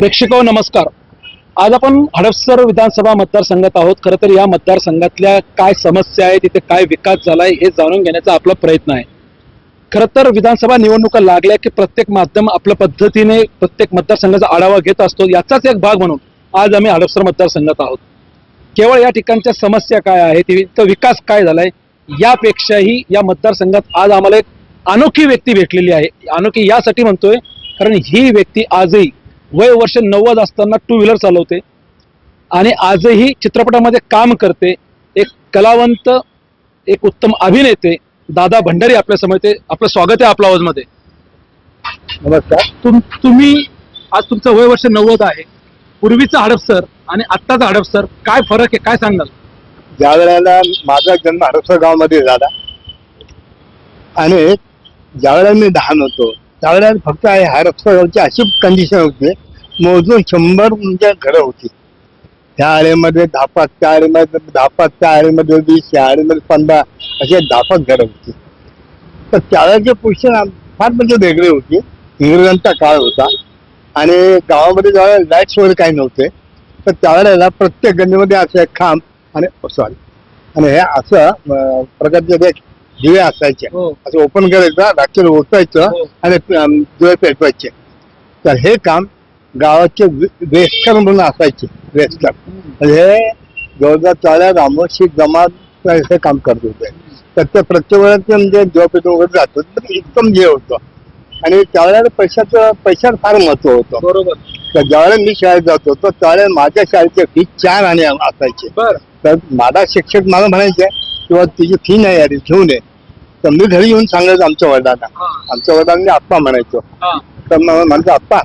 प्रेक्षको हो, नमस्कार. आज आपण हडपसर विधानसभा मतदारसंघात आहोत. खरं तर या मतदारसंघातल्या काय समस्या आहेत तिथे काय विकास झालाय हे जाणून घेण्याचा आपला प्रयत्न आहे. खरं तर विधानसभा निवडणुका लागल्या की प्रत्येक माध्यम आपल्या पद्धतीने प्रत्येक मतदारसंघाचा आढावा घेत असतो. याचाच एक भाग म्हणून आज आम्ही हडपसर मतदारसंघात आहोत. केवळ या ठिकाणच्या समस्या काय आहेत तिथं विकास काय झालाय यापेक्षाही या मतदारसंघात आज आम्हाला एक अनोखी व्यक्ती भेटलेली आहे. अनोखी यासाठी म्हणतोय कारण ही व्यक्ती आजही वय वर्ष नव्वद असताना टू व्हीलर चालवते. आणि आजही चित्रपटामध्ये काम करते. एक कलावंत एक उत्तम अभिनेते दादा भंडारी आपल्यासमोर ते आपलं स्वागत आहे आपल्या आवाजमध्ये. नमस्कार. तुम तुम्ही आज तुमचं वय वर्ष नव्वद आहे. पूर्वीचा हडपसर आणि आत्ताचा हडपसर काय फरक आहे? काय सांगाल? ज्या वेळेला माझा जन्म हडपसर गावामध्ये झाला आणि ज्या वेळेला मी लहान होतो त्यावेळेला फक्त हडपसर गावची अशी कंडिशन होती. मोजून शंभर म्हणजे घरं होती. त्या आळेमध्ये दहा पाच त्या आळेमध्ये दहा पाच त्या आळेमध्ये वीस त्या आळेमध्ये पंधरा असे दहा पाच घरं होती. तर त्यावेळेचे पोषण फार म्हणजे वेगळी होती. इंग्रजांचा काळ होता. आणि गावामध्ये ज्यावेळेला लाईट्स वगैरे काही नव्हते तर त्यावेळेला प्रत्येक गल्लीमध्ये असं खांब आणि सॉरी आणि हे असं प्रकारचे दिवे असायचे हो. असं ओपन करायचं राखेल ओतायचं हो. आणि दिवे पेटवायचे. तर हे काम गावाचे वेस्कर म्हणून असायचे वेस्कर हे जवळजवळ चाळ्या रामोशी जमात हे काम करत होते. तर ते प्रत्येक वेळेस म्हणजे दिवा वगैरे जात होते इतकं जे होतं. आणि त्यावेळेला पैशाचं पैशात फार महत्त्व होतं. बरोबर. तर ज्यावेळेला मी शाळेत जात होतो त्यावेळेला माझ्या शाळेचे फी चार आणि असायचे. बर. तर माझा शिक्षक मला म्हणायचे किंवा तुझी फी नाही आली घेऊन ये तर मी घरी येऊन सांगायचं आमच्या वडिलांना. आमच्या वडिलांनी आप्पा म्हणायचो. तर मग म्हणतो आप्पा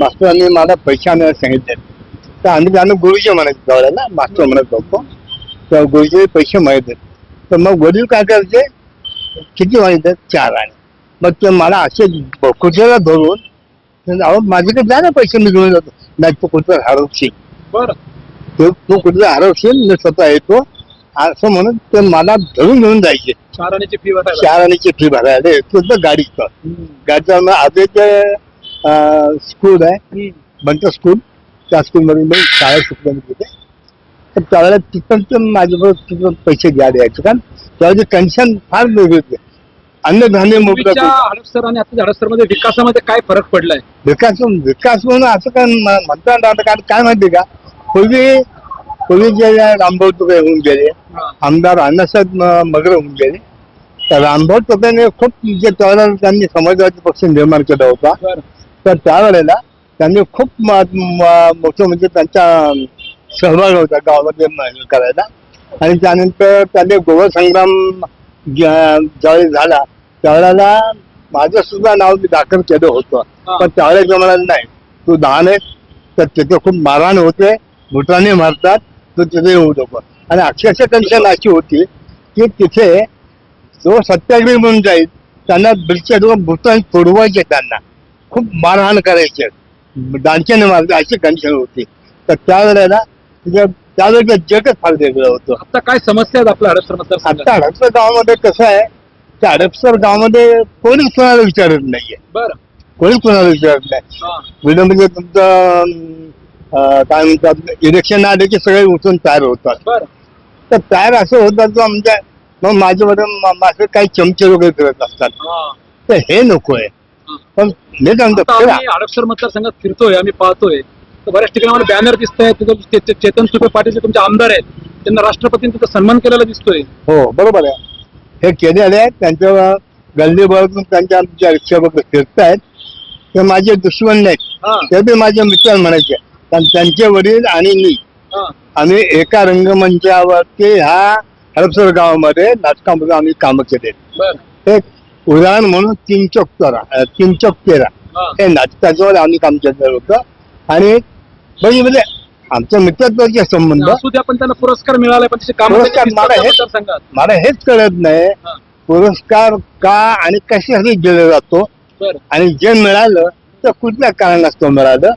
मास्तरांनी मला पैसे आणायला सांगितले. तर आम्ही त्यांना गुरुजी म्हणायचो त्यावेळेला मास्टर म्हणत होतो. तर गुरुजी पैसे माहीत तर मग वडील काय करायचे किती माहीत चार आणि. मग ते मला असे कुठल्याला धरून अहो माझ्याकडे जा ना पैसे मी घेऊन जातो. नाही तू कुठं हरवशील. बर. तू तू कुठे हरवशील? मी स्वतः येतो. असं म्हणून ते मला धरून घेऊन जायचे. फी चार आणीची फी भरायला तुझं गाडीचं हम्म. गाडीचं मग आधी ते स्कूल आहे. बंट स्कूल त्या स्कूलमध्ये मी शाळा शिकलो मी तिथे. तर त्यावेळेला तिथं तर माझ्याबरोबर तिथं पैसे घ्यायला यायचे. कारण त्यावेळेची कंडिशन फार वेगळी होती. अन्नधान्य पूर्वीच्या. हडपसर आणि मध्ये विकासामध्ये काय फरक पडलाय? विकास विकास म्हणून असं काय म्हणता येणार नाही. कारण काय माहिती का? पूर्वी पूर्वी जे रामभाऊ तुकडे होऊन गेले आमदार अण्णासाहेब मगर होऊन गेले तर रामभाऊ तुकडेने खूप जे त्यावेळेला त्यांनी समाजवादी पक्ष निर्माण केला होता तर त्यावेळेला त्यांनी खूप मोठं म्हणजे त्यांचा सहभाग होता गावामध्ये करायला. आणि त्यानंतर त्यांनी गोवा संग्राम ज्या- ज्यावेळी झाला त्यावेळेला माझं सुद्धा नाव मी दाखल केलं होतं. पण त्यावेळेला मला नाही. तू लहान आहे तर तिथे खूप मारहाण होते भूताने मारतात तर तिथे येऊ नको. आणि अक्षरशः कंडिशन अशी होती की तिथे जो सत्याग्रही म्हणून जाईल त्यांना ब्रिटिश भूतान सोडवायचे त्यांना. खूप मारहाण करायचे. दांच्याने मारते अशी कंडिशन होती. तर त्यावेळेला त्यावेळेला जगच फार वेगळं होतं. आता काय समस्या आहेत आपल्या हडपसर मतदारसंघात? आता हडपसर गावामध्ये कसं आहे की हडपसर गावामध्ये कोणीच कोणाला विचारत नाहीये. बर. कोणीच कोणाला विचारत नाही. म्हणजे तुमचं काय म्हणतात इलेक्शन आले की सगळे उठून तयार होतात. बर. तर तयार असं होतात जो म्हणजे मग माझ्यामध्ये म- माझे काही चमचे वगैरे करत असतात. तर हे नको आहे पण मी. आम्ही हडपसर मतदारसंघात फिरतोय आम्ही पाहतोय. तर बऱ्याच ठिकाणी बॅनर दिसत आहे तिथं चे- चे- चेतन सुपे पाटील जे तुमचे आमदार आहेत. त्यांना राष्ट्रपतींनी तिथं सन्मान केलेला दिसतोय. हो बरोबर आहे. हे केलेले आहेत त्यांच्या गल्लीभरातून त्यांच्या आमच्या रिक्षाबरोबर फिरतायत. ते माझे दुश्मन नाहीत. हा. ते बी माझे मित्र म्हणायचे. कारण त्यांचे वडील आणि मी. आम्ही एका रंगमंचावरती ह्या हडपसर गावामध्ये नाटकामध्ये आम्ही कामं केले एक उदाहरण म्हणून तीन चौक तेरा अं, तीन चौक तेरा हा नाटकाजवळ आम्ही काम केलं होतं. आणि म्हणजे म्हणजे आमच्या मित्रत्वाचे संबंध. पण त्यांना पुरस्कार मिळाला पण पुरस्कार मला हे- मतदारसंघात मला हेच कळत नाही. पुरस्कार का आणि कशासाठी दिला जातो. आणि जे मिळालं तर कुठल्या कारणास्तव मिळालं.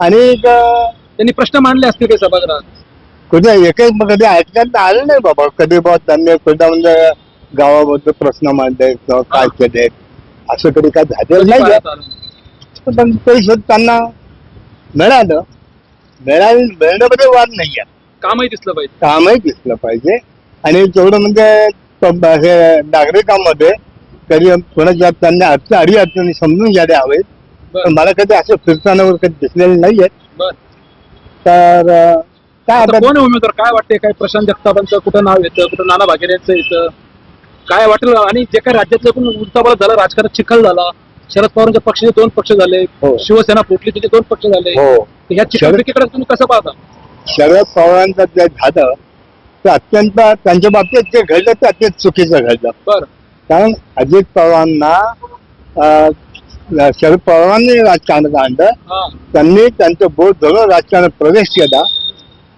आणि एक, त्यांनी प्रश्न मांडले असतील काही सभागृहात. कुठे एकच कधी ऐकण्यात आलं नाही बाबा. कधी बाबा त्यांनी कुठं म्हणजे गावाबद्दल प्रश्न मांडले किंवा काय केले. असं कधी काय झालेलं नाही. पण त्यांना मिळालं. मिळालं मिळण्यामध्ये वाद नाही आहे कामही दिसलं पाहिजे. कामही दिसलं पाहिजे. आणि तेवढं म्हणजे हे नागरिकांमध्ये कधी कोणाच्या त्यांना अडचण अडी अडचणी समजून घ्यायला हवेत. पण मला कधी असं फिरताना वगैरे कधी दिसलेले नाहीये. बर. तर अं, काय आता आता कोण आहे उमेदवार? काय वाटते काय प्रशांत जगतापांचं कुठं नाव येतं? कुठं नाना भागेरे यांचं येतं? काय वाटेल? आणि जे काय राज्यातलं पण उलटापालट झालं राजकारण चिखल झाला. शरद पवारांच्या पक्षाचे दोन पक्ष झाले. हो. शिवसेना फुटली तिथे दोन पक्ष झाले. हो. तर ह्या चिखलफेकीकडे तुम्ही कसं पाहता? शरद पवारांचं जे झालं ते अत्यंत त्यांच्या बाबतीत जे घडलं ते अत्यंत चुकीचं घडलं. बर. कारण अजित पवारांना अं, शरद पवारांनी राजकारणात आणलं. त्यांनी त्यांचं बोट धरून राजकारणात प्रवेश केला.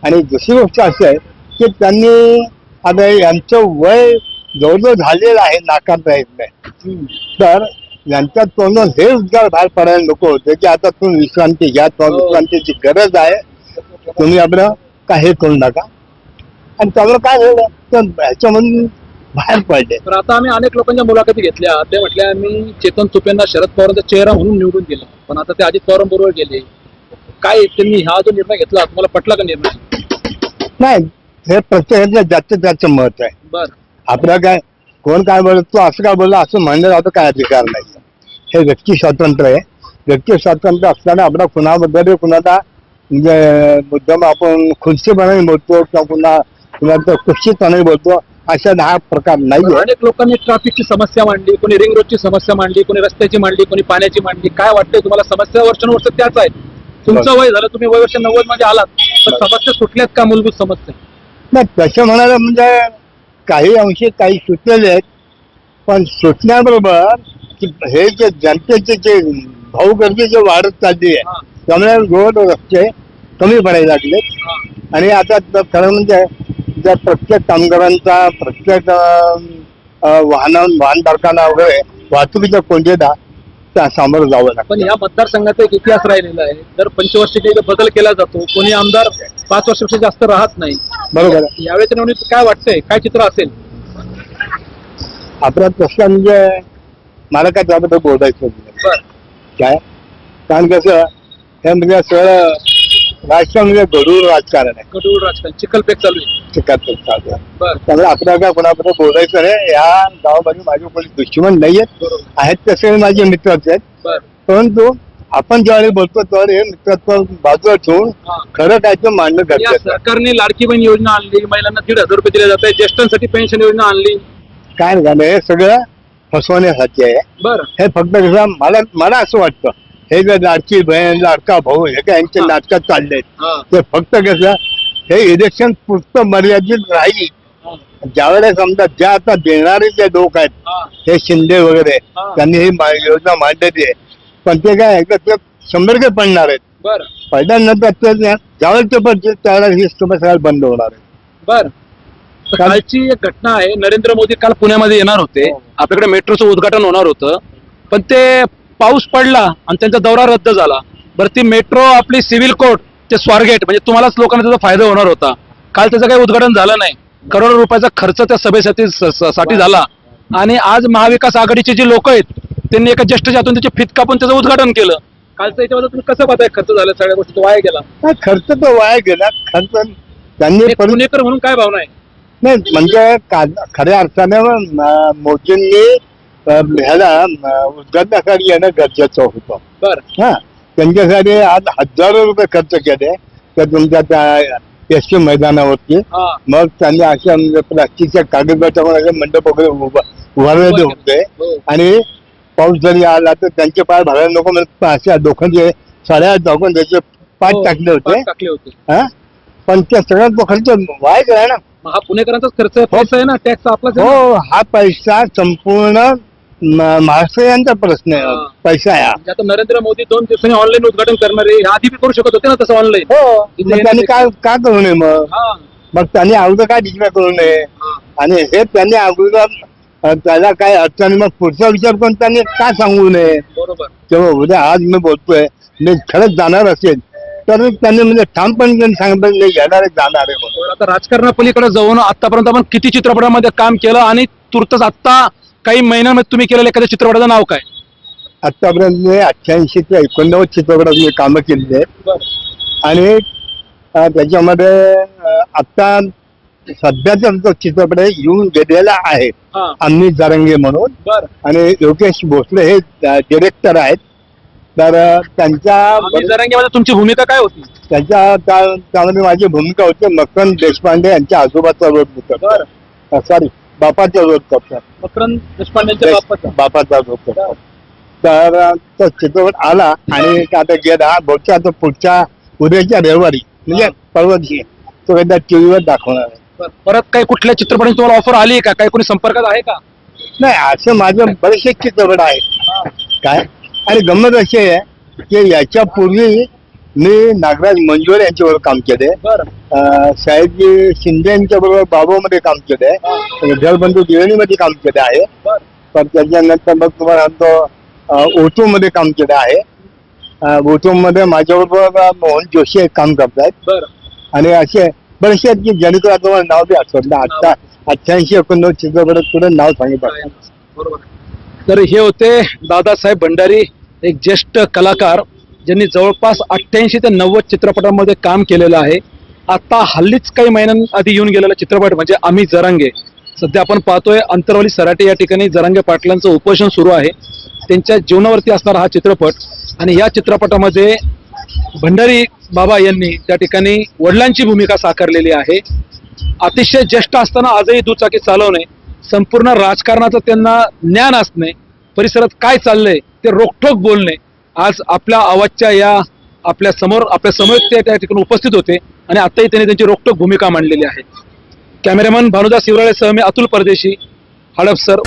आणि दुसरी गोष्ट अशी आहे की त्यांनी आता यांचं वय जवळजवळ झालेलं आहे नाकारता येत नाही. तर यांच्या तोंडून हे उद्गार बाहेर पडायला नको होते की आता तुम्ही विश्रांती घ्या तुम्हाला हो. विश्रांतीची गरज आहे. तुम्ही आपलं काय हे करू नका. आणि त्यामुळे काय झालं? तर ह्याच्यामधून बाहेर पडले. तर आता आम्ही अनेक लोकांच्या मुलाखती घेतल्या. ते म्हटले आम्ही चेतन तुपेंना शरद पवारांचा चेहरा म्हणून निवडून दिला. पण आता ते अजित पवारांबरोबर गेले. काय त्यांनी हा जो निर्णय घेतला तुम्हाला पटला का निर्णय? नाही हे प्रत्येकाचं ज्याचं त्याचं मत आहे. बर. आपलं काय कोण काय बोलत तो असं काय बोलला असं म्हणण्याचा आता काय अधिकार नाही. हे व्यक्ती स्वातंत्र्य आहे. व्यक्ती स्वातंत्र्य असताना आपला कुणाबद्दल कुणाला म्हणजे मुद्दाम आपण खुर्चीपणाने बोलतो किंवा पुन्हा कुणाला खुर्चीपणाने बोलतो. अशा हा प्रकार नाही अनेक लोकांनी ट्रॅफिकची समस्या मांडली कोणी रिंग रोडची समस्या मांडली कोणी रस्त्याची मांडली कोणी पाण्याची मांडली. काय वाटतंय तुम्हाला? समस्या वर्षानुवर्ष त्याच आहे. तुमचं वय झालं तुम्ही वय वर्ष नव्वदमध्ये आलात. पण समस्या सुटल्यात का मूलभूत समस्या? नाही तसं म्हणायला म्हणजे काही अंशी काही सुटलेले आहेत. पण सुटण्याबरोबर हे जे जनतेचे जे भाऊगर्दी जे वाढत चालली आहे त्यामुळे रोड रस्ते कमी पडायला लागले. आणि आता खरं म्हणजे ज्या प्रत्येक कामगारांचा प्रत्येक अं, वाहना वाहनधारकांना वगैरे वाहतुकीच्या कोंडीला त्या सामोरं जावं लागतं. पण या मतदारसंघाचा एक इतिहास राहिलेला आहे. दर पंचवर्षिक एकदा बदल केला जातो कोणी आमदार पाच वर्षापेक्षा जास्त राहत नाही. बरोबर यावेळेच्या निवडणुकीत काय वाटतंय? काय चित्र असेल? आपला प्रश्न म्हणजे मला काय त्याबद्दल बोलायचं काय? कारण कसं हे म्हणजे सगळं राजकारण म्हणजे गडूळ राजकारण आहे. कडूळ राजकारण चिखलपेक चालू आहे. आहे. बर. त्यामुळे आपल्याला काय कोणाबद्दल बोलायचं नाही. या गावामध्ये माझे कोणी दुश्मन नाही आहेत आहेत ते सगळे माझे मित्रच आहेत. परंतु आपण ज्यावेळी बोलतो त्यावेळी हे मित्रत्व बाजूला ठेवून खरं काय ते मांडणं या गरजेचं आहे. सरकारने लाडकी बहीण योजना आणली महिलांना दीड हजार रुपये दिले जात आहे ज्येष्ठांसाठी पेन्शन योजना आणली. काय झालं हे सगळं फसवण्यासाठी आहे. बर. हे फक्त कसं मला मला असं वाटतं हे जे लाडकी बहीण लाडका भाऊ हे काय यांचे हा. नाटकात चालले ते फक्त कसं हे इलेक्शन पुरतं मर्यादित राहील. ज्यावेळेस समजा ज्या आता देणारे जे लोक आहेत हा, शिंदे वगैरे. त्यांनी ही योजना मांडलेली आहे. पण ते काय एकदा ते शंभर टक्के पडणार आहेत. बर. पडल्यानंतर ते ज्या- ज्यावेळेस ते पडतील त्यावेळेस ही समस्या बंद होणार आहे. बर. कालची एक घटना आहे नरेंद्र मोदी काल पुण्यामध्ये येणार होते. हो. आपल्याकडे मेट्रोचं उद्घाटन होणार होतं. पण ते पाऊस पडला आणि त्यांचा दौरा रद्द झाला. बरं ती मेट्रो आपली सिव्हिल कोर्ट ते स्वारगेट म्हणजे तुम्हालाच लोकांना त्याचा फायदा होणार होता. काल त्याचं काही उद्घाटन झालं नाही. करोडो रुपयाचा खर्च त्या सभेसाठी साठी झाला. आणि आज महाविकास आघाडीचे जे लोक आहेत त्यांनी एका ज्येष्ठ जातून त्याची फित कापून त्याचं उद्घाटन केलं. कालचं याच्यामध्ये तुम्ही कसं पाहताय? खर्च झाला सगळ्या गोष्टी वाया गेला. खर्च तर वाया गेला. खर्च त्यांनी पुणेकर म्हणून काय भावना आहे? नाही म्हणजे खऱ्या अर्थाने मोदींनी ह्याला उद्घाटनासाठी येणं गरजेचं होतं. बर. हा. त्यांच्यासाठी आज हजारो रुपये खर्च केले त्या तुमच्या त्या एस टी मैदानावरती मग त्यांनी अशा म्हणजे प्लास्टिकच्या कागदपत्रामध्ये मंडप वगैरे उभा उभारलेले होते. हो. आणि पाऊस जरी आला तर त्यांचे पाय भरायला नको म्हणून अशा लोकांचे साड्या टाकून त्याचे पाय हो, टाकले होते. पाच टाकले होते. हा? पण त्या सगळ्यात तो खर्च वाया गेला ना. हा पुणेकरांचाच खर्च आहे आहे ना टॅक्स आहे ना. हो हा पैसा संपूर्ण म- महाराष्ट्रीयांचा प्रश्न आहे. हा. पैसा आहे हा. म्हणजे आता नरेंद्र मोदी दोन दिवसांनी ऑनलाईन उद्घाटन करणार आहे. आधी बी करू शकत होते ना तसं ऑनलाईन हो. मग त्यांनी काय का करू नये मग? मग त्यांनी अगोदर काय डिक्लेअर करू नये. आणि हे त्यांनी अगोदर अ, त्याला काय अडचणी मग पुढचा विचार करून त्यांनी का सांगू नये? बरोबर. तेव्हा उद्या आज मी बोलतोय मी खरंच जाणार असेल तर त्यांनी म्हणजे ठामपणे सांगितलं नाही येणार आहे जाणार आहे म्हणून. तर आता राजकारणापलीकडे जाऊन आतापर्यंत आपण किती चित्रपटामध्ये काम केलं आणि तुर्तच आता काही महिन्यामध्ये तुम्ही केलेल्या एखाद्या चित्रपटाचं नाव काय? आतापर्यंत मी अठ्ठ्याऐंशी ते एकोणनव्वद चित्रपटात मी कामं केलेली आहेत. आणि त्याच्यामध्ये अ, आता सध्याचा जो चित्रपट आहे येऊन गेलेला आहे. आम्ही जारंगे म्हणून. आणि योगेश भोसले हे डिरेक्टर आहेत. तर त्यांच्या जरांगेमध्ये तुमची भूमिका काय होती? त्यांच्या त्या- त्यामध्ये माझी भूमिका होती मकरंद देशपांडे यांच्या आजोबाचा रोल करतात सॉरी बापाचा रोल करतात. मकरंद देशपांडेच्या बापाचा? बापाचा रोल करतात. तर तो चित्रपट आला आणि आता गेला बहुतेक आता पुढच्या उद्याच्या रविवारी म्हणजे. परवा दिवशी तो एकदा टीव्हीवर दाखवणार आहे. बर. परत काही कुठल्या चित्रपटाची तुम्हाला ऑफर आली आहे का? काही कोणी संपर्कात आहे का? नाही असं माझं बरेचसे चित्रपट आहेत. काय? आणि गंमत अशी आहे की याच्या पूर्वी मी नागराज मंजुळे यांच्याबरोबर काम केले साहेबजी शिंदे यांच्या बरोबर बाबूमध्ये काम केले जलबंधू दिवेणीमध्ये काम केले आहे. पण त्याच्यानंतर मग तुम्हाला सांगतो ओटू मध्ये काम केलं आहे. ओटू मध्ये माझ्याबरोबर मोहन जोशी काम करतायत. बर. आणि असे बरेचसे आहेत की जेणेकरून आता तुम्हाला नाव बी आठवत नाही. आता अठ्ठ्याऐंशी एकोणनव्वद चित्रपटात तुला नाव सांगितलं. तर हे होते दादासाहेब भंडारी एक ज्येष्ठ कलाकार. ज्यांनी जवळपास अठ्ठ्याऐंशी ते नव्वद चित्रपटांमध्ये काम केलेलं आहे. आता हल्लीच काही महिन्यांआधी येऊन गेलेला चित्रपट म्हणजे आम्ही जरांगे. सध्या आपण पाहतोय अंतरवली सराटे या ठिकाणी जरांगे पाटलांचं उपोषण सुरू आहे. त्यांच्या जीवनावरती असणारा हा चित्रपट आणि या चित्रपटामध्ये भंडारी बाबा यांनी त्या ठिकाणी वडिलांची भूमिका साकारलेली आहे. अतिशय ज्येष्ठ असताना आजही दुचाकी चालवणे संपूर्ण राजकारणाचं त्यांना ज्ञान असणे परिसरात काय चाललंय ते रोखठोक बोलणे. आज आपल्या आवाजच्या या आपल्यासमोर आपल्यासमोर ते त्या ठिकाणी उपस्थित होते आणि आताही त्यांनी त्यांची रोखटोक भूमिका मांडलेली आहे. कॅमेरामन भानुदास शिवराळेसह मी अतुल परदेशी हडपसर.